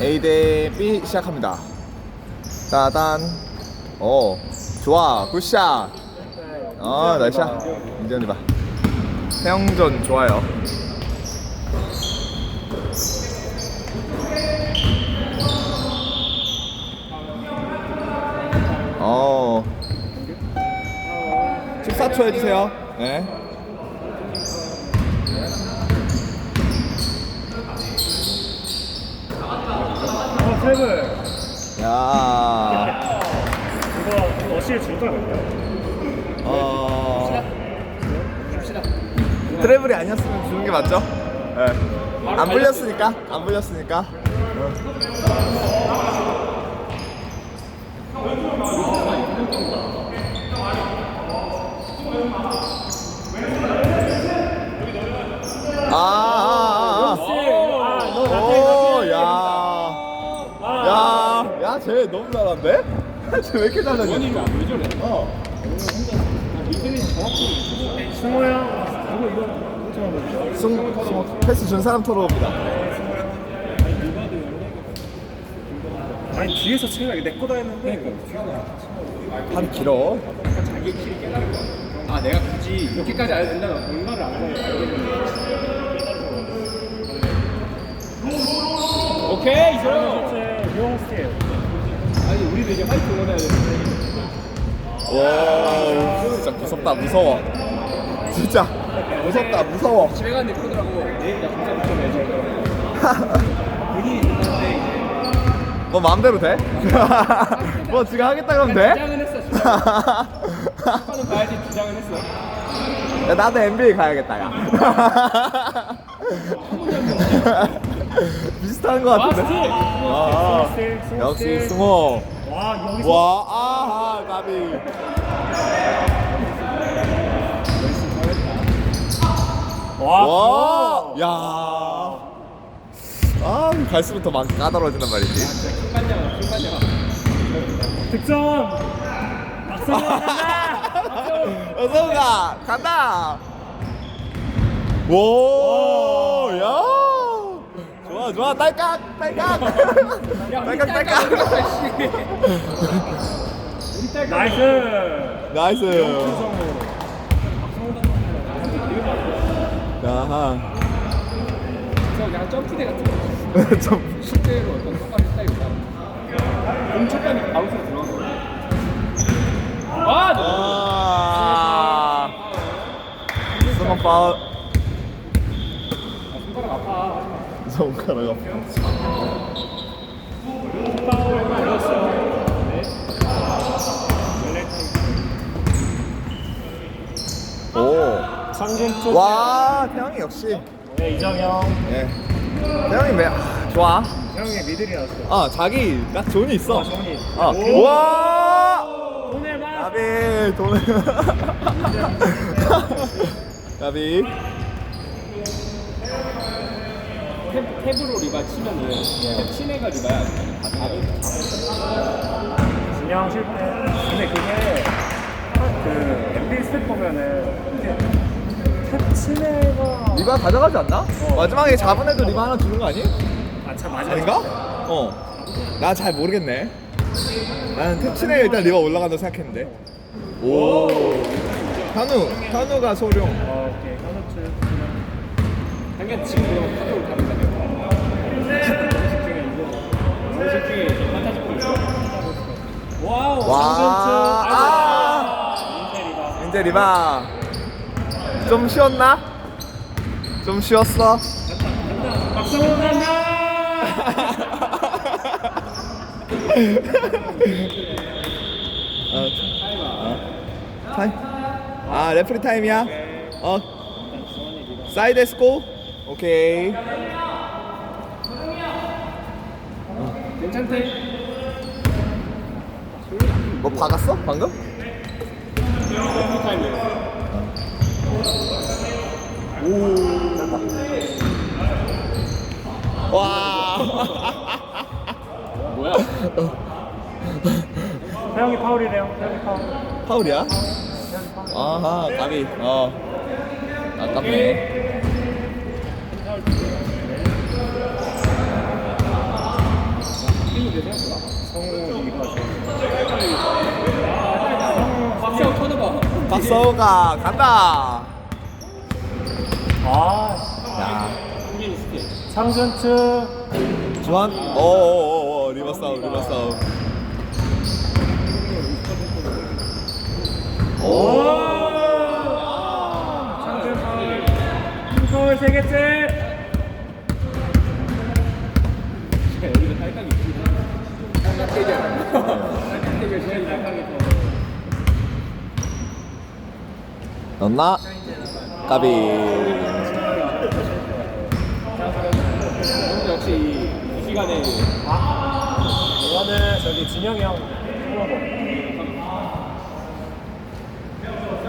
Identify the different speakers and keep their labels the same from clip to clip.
Speaker 1: A 대 B 시작합니다. 따단. 오, 좋아. 굿샷. 어, 샷. 인정이 봐. 태영전 좋아요. 어. 14초 해주세요. 네.
Speaker 2: 트래블.
Speaker 1: 야.
Speaker 2: 이거 어시에 줄 거야,
Speaker 1: 어. 트래블이 아니었으면 주는 게 맞죠? 네. 안 불렸으니까. 안 불렸으니까. 아, 아, 아, 아. 오, 야. 야, 야, 쟤 너무 잘한데? 쟤왜 이렇게 잘하냐?
Speaker 3: 왜 저래?
Speaker 1: 어.
Speaker 2: 승호 형. 이거, 이거.
Speaker 1: 승, 승, 패스 준 사람 털어옵니다.
Speaker 2: 아니, 뒤에서 채가 내 거다 했는데.
Speaker 1: 팔이 길어.
Speaker 3: 자기 키를 깨달은 거야. 아 내가 굳이 이렇게까지 알아야 된다. 뭔가를 알아야 알겠는데. 오케이 이소영.
Speaker 2: 제용 스틸.
Speaker 3: 아니 우리도 이제 화이트 올라가야 되는데.
Speaker 1: 와, 진짜 무섭다, 무서워. 진짜 무섭다, 무서워.
Speaker 3: 집에 갔는데 그러더라고. 내일 나 진짜 못하네. 본인이 있는데 이제
Speaker 1: 뭐 마음대로 돼? 뭐 지금 하겠다 그러면 돼?
Speaker 3: 주장은 했어. 주장. 축구는 가야지 주장은 했어.
Speaker 1: 야, 나도 NBA 가야겠다, 야. 비슷한 거 같은데? 아,
Speaker 2: 승호
Speaker 1: 역시. 승호.
Speaker 2: 와, 여기서.
Speaker 1: 와, 아하, 가비.
Speaker 2: 와,
Speaker 1: 와, 야. 아, 갈수록 더 많, 까다로워진단 말이지.
Speaker 2: 득점. 박성호 간다.
Speaker 1: 어서 가 간다. 오, 야. 좋아, 좋아, 딸깍, 딸깍. 딸깍, 딸깍.
Speaker 2: 나이스.
Speaker 1: 나이스. 야하.
Speaker 3: 그래서 그냥 점프대 같은 거.
Speaker 1: 좀.
Speaker 3: 실제로 어떤 똑같은 스타일이다. 공초반이 바운스로 들어간 거. 아, 너.
Speaker 1: 아. 수만 파울.
Speaker 3: 손가락 아파. 하지 마.
Speaker 1: 손가락 아파. 오.
Speaker 2: 상금 쪽.
Speaker 1: 와, 태영이 역시.
Speaker 2: 네, 이정형.
Speaker 1: 예. 태영이 매, 아, 좋아.
Speaker 2: 형의 미들이 나왔어.
Speaker 1: 아, 자기 딱 존이 있어.
Speaker 2: 아, 존이.
Speaker 1: 아,
Speaker 2: 오.
Speaker 1: 와!
Speaker 2: 오늘 봐.
Speaker 1: 가비, 돈을. 가비.
Speaker 3: 탭, 탭으로 리바 치면은 탭 치네가 리바야. 다 다른
Speaker 2: 진영 실패. 근데 그게 그 NBA 스텝 보면은 이게 터치네가
Speaker 1: 리바 가져가지 않나? 마지막에 잡은 애도 리바 하나 주는 거 아니?
Speaker 2: 아참 맞아.
Speaker 1: 아닌가? 어. 나 잘 모르겠네. 나는 탭치네 일단 리바 올라간다 생각했는데. 오. 현우, 현우가 소룡.
Speaker 2: 어, 오케이 현우츠.
Speaker 3: 당연 지금 카톡을 있어. 와우.
Speaker 1: 와. 아. 이제 리바. 좀 쉬었나? 좀 쉬었어?
Speaker 2: 박성호 간다.
Speaker 1: 어, 어. 타임. 아, 레프리 타임이야? 어. 사이드 에스코? 오케이.
Speaker 3: 괜찮대.
Speaker 1: 뭐 박았어? 방금?
Speaker 3: 타임이야.
Speaker 1: 와.
Speaker 3: 뭐야?
Speaker 2: 태영이 파울이래요. 태영이 파울.
Speaker 1: 파울이야? 아하, 까비. 어. 아깝네. 박서우가 간다.
Speaker 2: 아,
Speaker 1: 야.
Speaker 2: 상전츠
Speaker 1: 주한. 어, 어, 어, 오, 리버 싸움, 리버 싸움. 오.
Speaker 2: 창준 파울. 세 개째.
Speaker 3: 여기서 딸깍이 있지. 딸깍대잖아. 딸깍대가 제일 딸깍이 더.
Speaker 1: 넣나? 까비.
Speaker 3: 역시 이 시간에
Speaker 2: 이거는 저기 진영이 형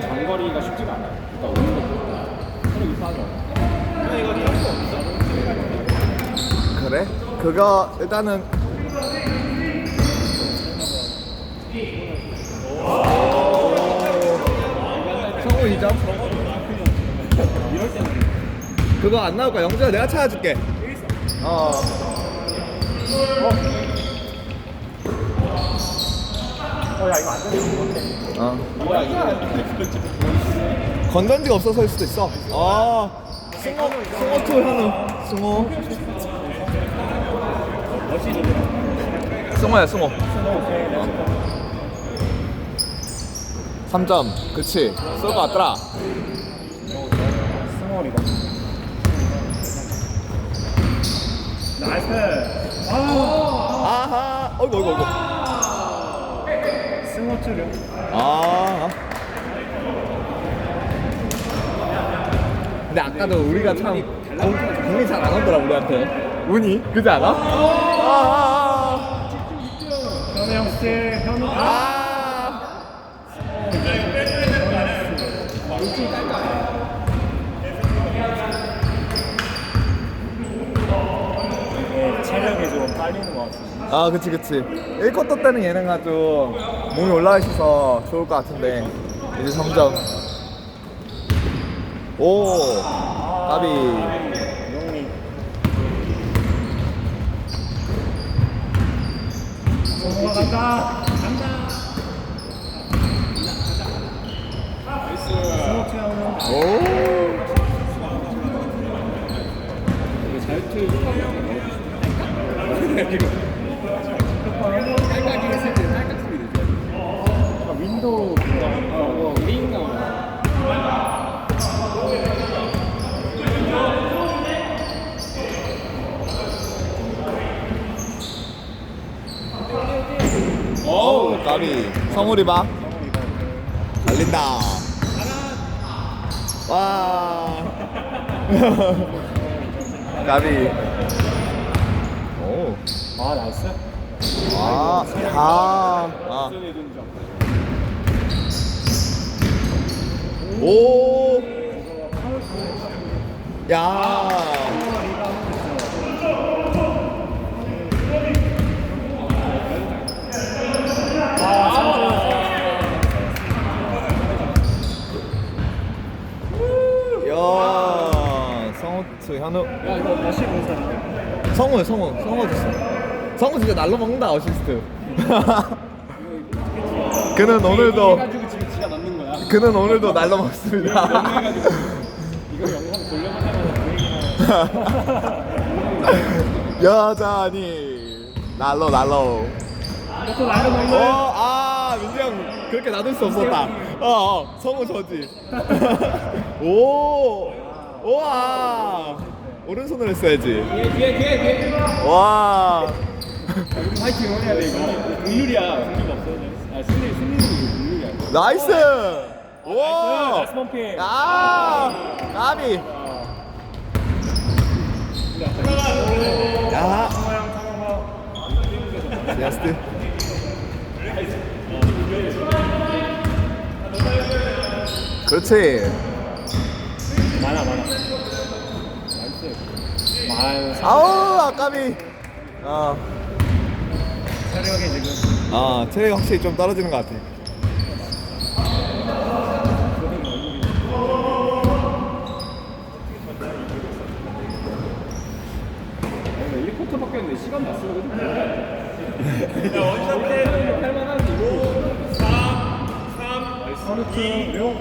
Speaker 3: 장거리가 쉽지가 않아. 그러니까 오는 것도 체력이 빠져.
Speaker 1: 그래? 그거 일단은 성우 2점 그거 안 나올까? 영주야 내가 찾아줄게 어
Speaker 2: 어 야 이거 안 되는 거 같아
Speaker 1: 어.
Speaker 3: 뭐야?
Speaker 1: 건전지가 없어서일 수도 있어 아 승호 승호 투 현우 승호 승호야 승호. 3점 그치. 쏠것 같더라.
Speaker 2: 나이스 아
Speaker 1: 아하. 어이구 어이구 어이구.
Speaker 2: 스몰츠를
Speaker 1: 아. 근데 아까도 우리가 참 공, 공이 잘 안 오더라 우리한테. 운이? 그지 않아? 아,
Speaker 2: 현우 형 스틸 현우
Speaker 1: 아,
Speaker 2: 아
Speaker 1: 그치 그치. 1쿼터 때는 얘네가 좀 몸이 올라와 있어서 좋을 것 같은데. 이제 점점. 오 까비
Speaker 2: 용리 성우가 간다. 간다 스몰츠 형은
Speaker 1: 오.
Speaker 3: 자유투 효과가 딸깍이 했을 때 딸깍 소리 들죠.
Speaker 2: 윈도우
Speaker 3: 어, 링 나오나.
Speaker 1: 오 까비 성우리 봐 달린다. 와. 까비. 오.
Speaker 2: 아 나이스.
Speaker 1: 아, 아, 아. 오. 야. 야, 성우트 현우.
Speaker 2: 야 이거 다시 본 사람
Speaker 1: 성우, 성우, 성우 줬어. 성우 진짜 날로 먹는다 어시스트. 그는 오늘도. 그는 오늘도 날로 먹습니다.
Speaker 3: 이거 영상 돌려보자마자
Speaker 1: 여자니 날로 날로.
Speaker 2: 이것도 날로
Speaker 1: 어,
Speaker 2: 먹는
Speaker 1: 아 민지 형 그렇게 놔둘 수 없었다. 어, 어 성우 저지. 오, 우와. 오른손으로 했어야지.
Speaker 3: 뒤에 뒤에 뒤에 뒤에.
Speaker 1: 와.
Speaker 3: 파이팅 해야 돼 이거. 국룰이야. 승리가 없어. 아 승리 승리는 국룰이야.
Speaker 1: 나이스. 오.
Speaker 2: 나이스 펌핑
Speaker 1: 아, 까비. 야. 제스트. 그렇지.
Speaker 2: 많아 많아 나이스 아유
Speaker 1: 아우 아까비. 어.
Speaker 2: 체력이 지금
Speaker 1: 아 체력이 확실히 좀 떨어지는 것 같아.
Speaker 3: 오늘 1쿼터밖에 안 돼. 시간 원샷 때 할만하지. 4 3 나이스.
Speaker 2: 서르트 그리고